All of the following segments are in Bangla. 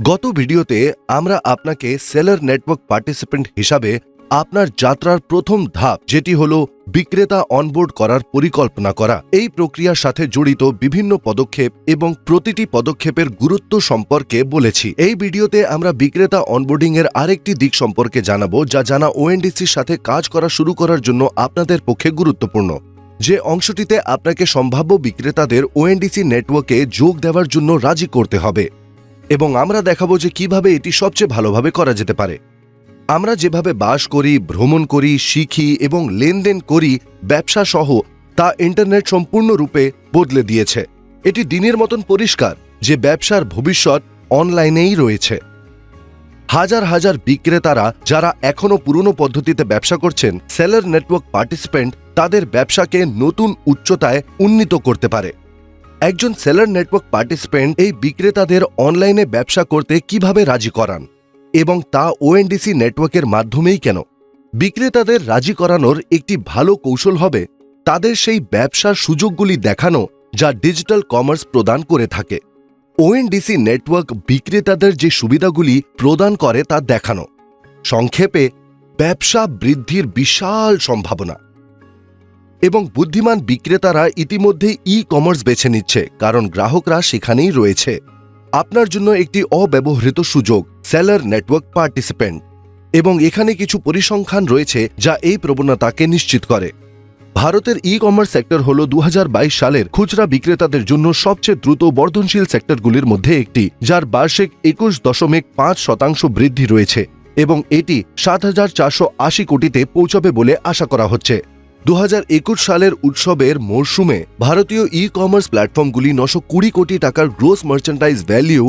গত ভিডিওতে আমরা আপনাকে সেলার নেটওয়ার্ক পার্টিসিপেন্ট হিসাবে আপনার যাত্রার প্রথম ধাপ, যেটি হল বিক্রেতা অনবোর্ড করার পরিকল্পনা করা। এই প্রক্রিয়ার সাথে জড়িত বিভিন্ন পদক্ষেপ এবং প্রতিটি পদক্ষেপের গুরুত্ব সম্পর্কে বলেছি। এই ভিডিওতে আমরা বিক্রেতা অনবোর্ডিং এর আরেকটি দিক সম্পর্কে জানাব, যা জানা ওএনডিসির সাথে কাজ করা শুরু করার জন্য আপনাদের পক্ষে গুরুত্বপূর্ণ। যে অংশটিতে আপনাকে সম্ভাব্য বিক্রেতাদের ওএনডিসি নেটওয়ার্কে যোগ দেওয়ার জন্য রাজি করতে হবে। এবং আমরা দেখাবো যে কীভাবে এটি সবচেয়ে ভালোভাবে করা যেতে পারে। আমরা যেভাবে বাস করি, ভ্রমণ করি, শিখি এবং লেনদেন করি ব্যবসা সহ তা ইন্টারনেট সম্পূর্ণরূপে বদলে দিয়েছে। এটি দিনের মতন পরিষ্কার যে ব্যবসার ভবিষ্যৎ অনলাইনেই রয়েছে। হাজার হাজার বিক্রেতারা যারা এখনও পুরনো পদ্ধতিতে ব্যবসা করছেন, সেলার নেটওয়ার্ক পার্টিসিপেন্ট তাদের ব্যবসাকে নতুন উচ্চতায় উন্নীত করতে পারে। একজন সেলার নেটওয়ার্ক পার্টিসিপেন্ট এই বিক্রেতাদের অনলাইনে ব্যবসা করতে কীভাবে রাজি করান? এবং তা ওএনডিসি নেটওয়ার্কের মাধ্যমেই কেন? বিক্রেতাদের রাজি করানোর একটি ভালো কৌশল হবে তাদের সেই ব্যবসার সুযোগগুলি দেখানো যা ডিজিটাল কমার্স প্রদান করে থাকে। ওএনডিসি নেটওয়ার্ক বিক্রেতাদের যে সুবিধাগুলি প্রদান করে তা দেখানো। সংক্ষেপে, ব্যবসা বৃদ্ধির বিশাল সম্ভাবনা। এবং বুদ্ধিমান বিক্রেতারা ইতিমধ্যেই ই কমার্স বেছে নিচ্ছে, কারণ গ্রাহকরা সেখানেই রয়েছে। আপনার জন্য একটি অব্যবহৃত সুযোগ সেলার নেটওয়ার্ক পার্টিসিপেন্ট এবং এখানে কিছু পরিসংখ্যান রয়েছে যা এই প্রবণতাকে নিশ্চিত করে। ভারতের ই কমার্স সেক্টর হল দু হাজার বাইশ সালের খুচরা বিক্রেতাদের জন্য সবচেয়ে দ্রুত বর্ধনশীল সেক্টরগুলির মধ্যে একটি, যার বার্ষিক একুশ দশমিক পাঁচ শতাংশ বৃদ্ধি রয়েছে, এবং এটি সাত হাজার চারশো আশি কোটিতে পৌঁছবে বলে আশা করা হচ্ছে। দু হাজার একুশ সালের উৎসবের মরশুমে ভারতীয় ই কমার্স প্ল্যাটফর্মগুলি নশো কুড়ি কোটি টাকার গ্রোস মার্চেন্ডাইজ ভ্যালিউ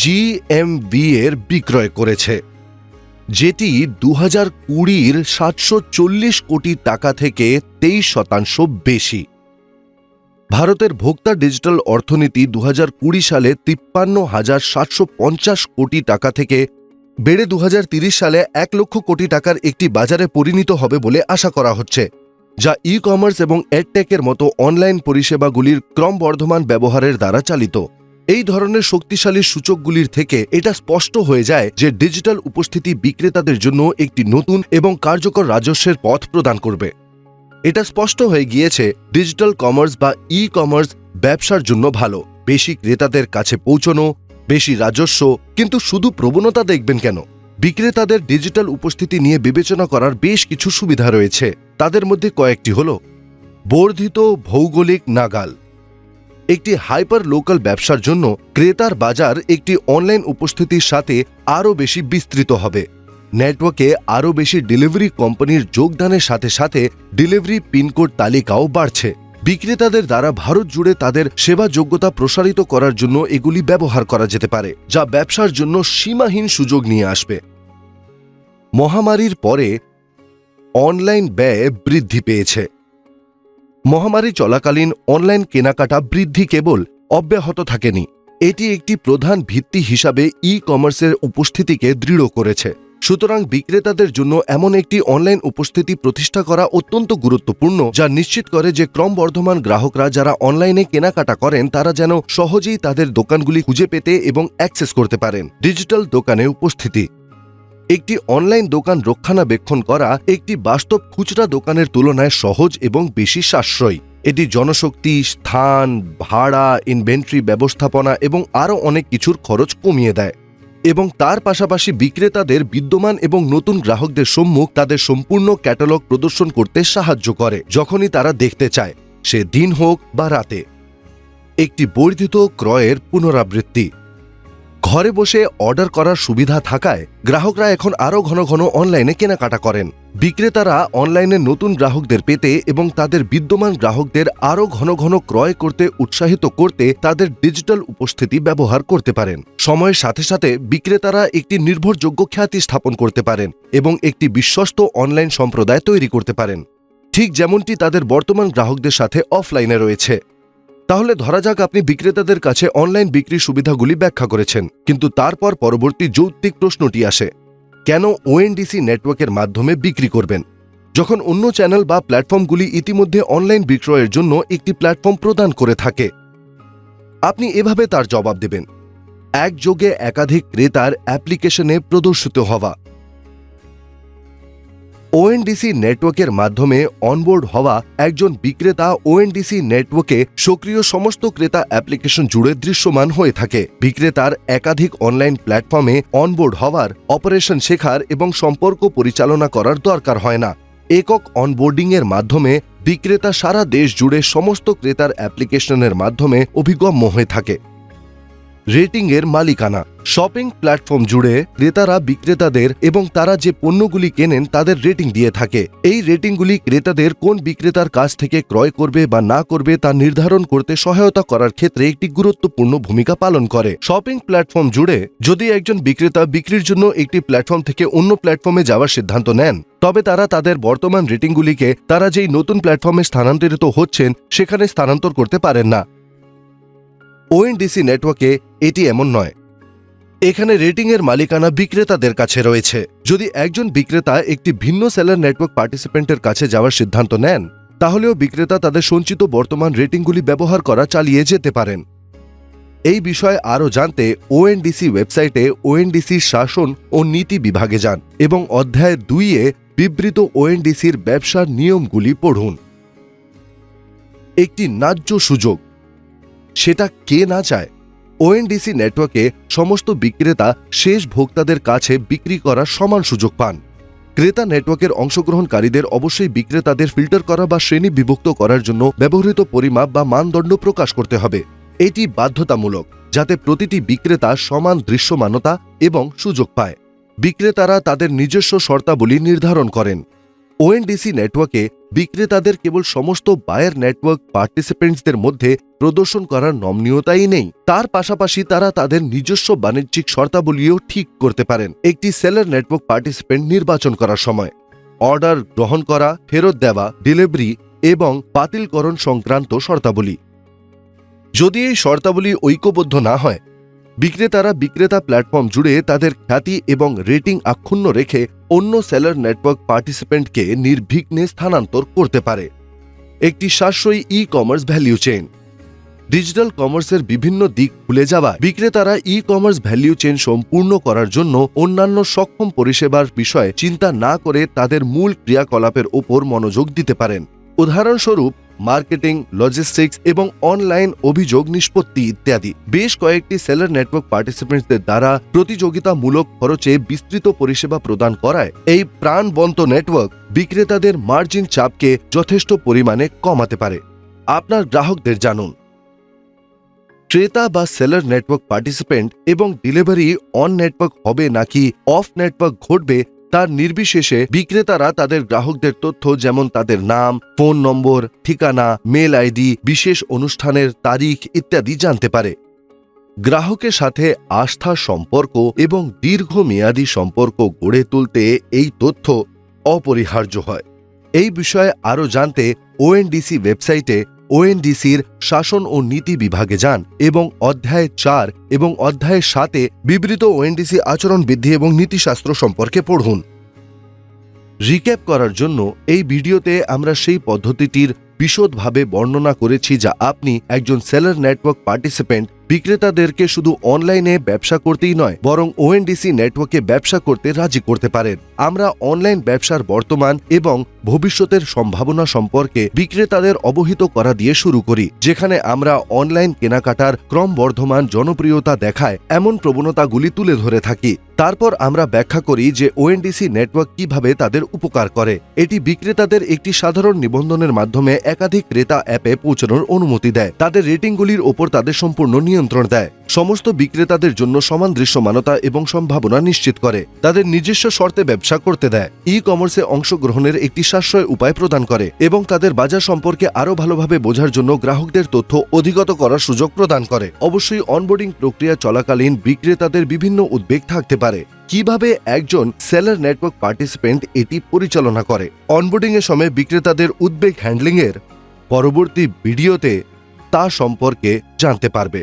জিএমভি এর বিক্রয় করেছে, যেটি দু হাজার কুড়ির সাতশো চল্লিশ কোটি টাকা থেকে তেইশ শতাংশ বেশি। ভারতের ভোক্তা ডিজিটাল অর্থনীতি দু কুড়ি সালে তিপ্পান্ন হাজার সাতশো পঞ্চাশ কোটি টাকা থেকে বেড়ে দু সালে এক লক্ষ কোটি টাকার একটি বাজারে পরিণত হবে বলে আশা করা হচ্ছে। যা ই কমার্স এবং এডটেকের মতো অনলাইন পরিষেবাগুলির ক্রমবর্ধমান ব্যবহারের দ্বারা চালিত। এই ধরনের শক্তিশালী সূচকগুলির থেকে এটা স্পষ্ট হয়ে যায় যে ডিজিটাল উপস্থিতি বিক্রেতাদের জন্য একটি নতুন এবং কার্যকর রাজস্বের পথ প্রদান করবে। এটা স্পষ্ট হয়ে গিয়েছে ডিজিটাল কমার্স বা ই কমার্স ব্যবসার জন্য ভালো। বেশি ক্রেতাদের কাছে পৌঁছনো, বেশি রাজস্ব, কিন্তু শুধু প্রবণতা দেখবেন কেন? বিক্রেতাদের ডিজিটাল উপস্থিতি নিয়ে বিবেচনা করার বেশ কিছু সুবিধা রয়েছে। তাদের মধ্যে কয়েকটি হল বর্ধিত ভৌগোলিক নাগাল। একটি হাইপার লোকাল ব্যবসার জন্য ক্রেতার বাজার একটি অনলাইন উপস্থিতির সাথে আরও বেশি বিস্তৃত হবে। নেটওয়ার্কে আরও বেশি ডেলিভারি কোম্পানির যোগদানের সাথে সাথে ডেলিভারি পিনকোড তালিকাও বাড়ছে। বিক্রেতাদের দ্বারা ভারত জুড়ে তাদের সেবা যোগ্যতা প্রসারিত করার জন্য এগুলি ব্যবহার করা যেতে পারে, যা ব্যবসার জন্য সীমাহীন সুযোগ নিয়ে আসবে। মহামারীর পরে অনলাইন ব্যয় বৃদ্ধি পেয়েছে। মহামারী চলাকালীন অনলাইন কেনাকাটা বৃদ্ধি কেবল অব্যাহত থাকেনি। এটি একটি প্রধান ভিত্তি হিসাবে ই কমার্সের উপস্থিতিকে দৃঢ় করেছে। সুতরাং বিক্রেতাদের জন্য এমন একটি অনলাইন উপস্থিতি প্রতিষ্ঠা করা অত্যন্ত গুরুত্বপূর্ণ, যা নিশ্চিত করে যে ক্রমবর্ধমান গ্রাহকরা যারা অনলাইনে কেনাকাটা করেন, তারা যেন সহজেই তাদের দোকানগুলি খুঁজে পেতে এবং অ্যাক্সেস করতে পারেন। ডিজিটাল দোকানে উপস্থিতি একটি অনলাইন দোকান রক্ষণাবেক্ষণ করা একটি বাস্তব খুচরা দোকানের তুলনায় সহজ এবং বেশি সাশ্রয়ী। এটি জনশক্তি, স্থান, ভাড়া, ইনভেন্টরি ব্যবস্থাপনা এবং আরও অনেক কিছুর খরচ কমিয়ে দেয় এবং তার পাশাপাশি বিক্রেতাদের বিদ্যমান এবং নতুন গ্রাহকদের সম্মুখ তাদের সম্পূর্ণ ক্যাটালগ প্রদর্শন করতে সাহায্য করে, যখনই তারা দেখতে চায়, সে দিন হোক বা রাতে। একটি বর্ধিত ক্রয়ের পুনরাবৃত্তি। ঘরে বসে অর্ডার করার সুবিধা থাকায় গ্রাহকরা এখন আরও ঘন ঘন অনলাইনে কেনাকাটা করেন। বিক্রেতারা অনলাইনে নতুন গ্রাহকদের পেতে এবং তাদের বিদ্যমান গ্রাহকদের আরও ঘন ঘন ক্রয় করতে উৎসাহিত করতে তাদের ডিজিটাল উপস্থিতি ব্যবহার করতে পারেন। সময়ের সাথে সাথে বিক্রেতারা একটি নির্ভরযোগ্য খ্যাতি স্থাপন করতে পারেন এবং একটি বিশ্বস্ত অনলাইন সম্প্রদায় তৈরি করতে পারেন। ঠিক যেমনটি তাদের বর্তমান গ্রাহকদের সাথে অফলাইনে রয়েছে। তাহলে ধরা যাক আপনি বিক্রেতাদের কাছে অনলাইন বিক্রির সুবিধাগুলি ব্যাখ্যা করেছেন, কিন্তু তারপর পরবর্তী যৌক্তিক প্রশ্নটি আসে, কেন ওএনডিসি নেটওয়ার্কের মাধ্যমে বিক্রি করবেন? যখন অন্য চ্যানেল বা প্ল্যাটফর্মগুলি ইতিমধ্যে অনলাইন বিক্রয়ের জন্য একটি প্ল্যাটফর্ম প্রদান করে থাকে, আপনি এভাবে তার জবাব দেবেন, একযোগে একাধিক ক্রেতার অ্যাপ্লিকেশনে প্রদর্শিত হওয়া। ওএনডিসি নেটওয়ার্কের মাধ্যমে অনবোর্ড হওয়া একজন বিক্রেতা ওএনডিসি নেটওয়ার্কে সক্রিয় সমস্ত ক্রেতা অ্যাপ্লিকেশন জুড়ে দৃশ্যমান হয়ে থাকে। বিক্রেতার একাধিক অনলাইন প্ল্যাটফর্মে অনবোর্ড হওয়ার অপারেশন শেখার এবং সম্পর্ক পরিচালনা করার দরকার হয় না। একক অনবোর্ডিং এর মাধ্যমে বিক্রেতা সারা দেশ জুড়ে সমস্ত ক্রেতার অ্যাপ্লিকেশনের মাধ্যমে অভিগম্য হয়ে থাকে। রেটিং এর মালিকানা। শপিং প্ল্যাটফর্ম জুড়ে ক্রেতারা বিক্রেতাদের এবং তারা যে পণ্যগুলি কেনেন তাদের রেটিং দিয়ে থাকে। এই রেটিংগুলি ক্রেতাদের কোন বিক্রেতার কাছ থেকে ক্রয় করবে বা না করবে তা নির্ধারণ করতে সহায়তা করার ক্ষেত্রে একটি গুরুত্বপূর্ণ ভূমিকা পালন করে। শপিং প্ল্যাটফর্ম জুড়ে যদি একজন বিক্রেতা বিক্রির জন্য একটি প্ল্যাটফর্ম থেকে অন্য প্ল্যাটফর্মে যাওয়ার সিদ্ধান্ত নেন, তবে তারা তাদের বর্তমান রেটিংগুলিকে তারা যেই নতুন প্ল্যাটফর্মে স্থানান্তরিত হচ্ছেন, সেখানে স্থানান্তর করতে পারেন না। ওএনডিসি নেটওয়ার্কে এটি এমন নয়। এখানে রেটিংয়ের মালিকানা বিক্রেতাদের কাছে রয়েছে। যদি একজন বিক্রেতা একটি ভিন্ন সেলার নেটওয়ার্ক পার্টিসিপেন্টের কাছে যাওয়ার সিদ্ধান্ত নেন, তাহলেও বিক্রেতা তাদের সঞ্চিত বর্তমান রেটিংগুলি ব্যবহার করা চালিয়ে যেতে পারেন। এই বিষয়ে আরও জানতে ওএনডিসি ওয়েবসাইটে ওএনডিসির শাসন ও নীতি বিভাগে যান এবং অধ্যায় দুইয়ে বিবৃত ওএনডিসির ব্যবসার নিয়মগুলি পড়ুন। একটি ন্যায্য সুযোগ। সেটা কে না চায়? ওএনডিসি নেটওয়ার্কে সমস্ত বিক্রেতা, শেষ ভোক্তাদের কাছে বিক্রি করার সমান সুযোগ পান। ক্রেতা নেটওয়ার্কের অংশগ্রহণকারীদের অবশ্যই বিক্রেতাদের ফিল্টার করা বা শ্রেণি বিভক্ত করার জন্য ব্যবহৃত পরিমাপ বা মানদণ্ড প্রকাশ করতে হবে। এটি বাধ্যতামূলক, যাতে প্রতিটি বিক্রেতা সমান দৃশ্যমানতা এবং সুযোগ পায়। বিক্রেতারা তাদের নিজস্ব শর্তাবলী নির্ধারণ করেন। ওএনডিসি নেটওয়ার্কে বিক্রেতাদের কেবল সমস্ত বায়ার নেটওয়ার্ক পার্টিসিপেন্টসদের মধ্যে প্রদর্শন করার নমনীয়তাই নেই। তার পাশাপাশি তারা তাদের নিজস্ব বাণিজ্যিক শর্তাবলীও ঠিক করতে পারেন। একটি সেলার নেটওয়ার্ক পার্টিসিপেন্ট নির্বাচন করার সময়। অর্ডার গ্রহণ করা, ফেরত দেওয়া ডেলিভারি এবং বাতিলকরণ সংক্রান্ত শর্তাবলী। যদি এই শর্তাবলী ঐক্যবদ্ধ না হয়, বিক্রেতারা বিক্রেতা প্ল্যাটফর্ম জুড়ে তাদের খ্যাতি এবং রেটিং আক্ষুণ্ণ রেখে অন্য সেলার নেটওয়ার্ক পার্টিসিপেন্টকে নির্বিঘ্নে স্থানান্তর করতে পারে। একটি সাশ্রয়ী e commerce value chain digital কমার্সের বিভিন্ন দিক খুলে যাওয়া বিক্রেতারা ই কমার্স ভ্যালিউ চেইন সম্পূর্ণ করার জন্য অন্যান্য সক্ষম পরিষেবার বিষয়ে চিন্তা না করে তাদের মূল ক্রিয়াকলাপের ওপর মনোযোগ দিতে পারেন। উদাহরণস্বরূপ মার্কেটিং লজিস্টিক্স এবং অনলাইন অভিযোগ নিষ্পত্তি ইত্যাদি। বেশ কয়েকটি সেলার নেটওয়ার্ক পার্টিসিপেন্টসদের দ্বারা প্রতিযোগিতামূলক খরচে বিস্তৃত পরিষেবা প্রদান করায়। এই প্রাণবন্ত নেটওয়ার্ক বিক্রেতাদের মার্জিন চাপকে যথেষ্ট পরিমাণে কমাতে পারে। আপনার গ্রাহকদের জানুন। ক্রেতা বা সেলার নেটওয়ার্ক পার্টিসিপেন্ট এবং ডেলিভারি অন নেটওয়ার্ক হবে নাকি অফ নেটওয়ার্ক ঘটবে তার নির্বিশেষে বিক্রেতারা তাদের গ্রাহকদের তথ্য যেমন তাদের নাম, ফোন নম্বর, ঠিকানা, মেল আইডি, বিশেষ অনুষ্ঠানের তারিখ ইত্যাদি জানতে পারে। গ্রাহকের সাথে আস্থার সম্পর্ক এবং দীর্ঘমেয়াদী সম্পর্ক গড়ে তুলতে এই তথ্য অপরিহার্য হয়। এই বিষয়ে আরও জানতে ওএনডিসি ওয়েবসাইটে ওএনডিসির শাসন ও নীতি বিভাগে যান এবং অধ্যায় চার এবং অধ্যায় সাতে বিবৃত ওএনডিসি আচরণ বৃদ্ধি এবং নীতিশাস্ত্র সম্পর্কে পড়ুন। রিক্যাপ করার জন্য এই ভিডিওতে আমরা সেই পদ্ধতিটির বিশদভাবে বর্ণনা করেছি যা আপনি একজন সেলার নেটওয়ার্ক পার্টিসিপেন্ট বিক্রেতাদেরকে শুধু অনলাইনে ব্যবসা করতেই নয়, বরং ওএনডিসি নেটওয়ার্কে ব্যবসা করতে রাজি করতে পারেন। আমরা অনলাইন ব্যবসার বর্তমান এবং ভবিষ্যতের সম্ভাবনা সম্পর্কে বিক্রেতাদের অবহিত করা দিয়ে শুরু করি, যেখানে আমরা অনলাইন কেনাকাটার ক্রমবর্ধমান জনপ্রিয়তা দেখায় এমন প্রবণতাগুলি তুলে ধরে থাকি। তারপর আমরা ব্যাখ্যা করি যে ওএনডিসি নেটওয়ার্ক কীভাবে তাদের উপকার করে। এটি বিক্রেতাদের একটি সাধারণ নিবন্ধনের মাধ্যমে একাধিক ক্রেতা অ্যাপে পৌঁছানোর অনুমতি দেয়। তাদের রেটিংগুলির ওপর তাদের সম্পূর্ণ নিয়ন্ত্রণ দেয়। সমস্ত বিক্রেতাদের জন্য সমান দৃশ্যমানতা এবং সম্ভাবনা নিশ্চিত করে। তাদের নিজস্ব শর্তে ব্যবসা করতে দেয়। ই কমার্সে অংশগ্রহণের একটি সাশ্রয় উপায় প্রদান করে এবং তাদের বাজার সম্পর্কে আরও ভালোভাবে বোঝার জন্য গ্রাহকদের তথ্য অধিগত করার সুযোগ প্রদান করে। অবশ্যই অনবোর্ডিং প্রক্রিয়া চলাকালীন বিক্রেতাদের বিভিন্ন উদ্বেগ থাকতে পারে। কীভাবে একজন সেলার নেটওয়ার্ক পার্টিসিপেন্ট এটি পরিচালনা করে? অনবোর্ডিং এর সময় বিক্রেতাদের উদ্বেগ হ্যান্ডলিং এর পরবর্তী ভিডিওতে তা সম্পর্কে জানতে পারবে।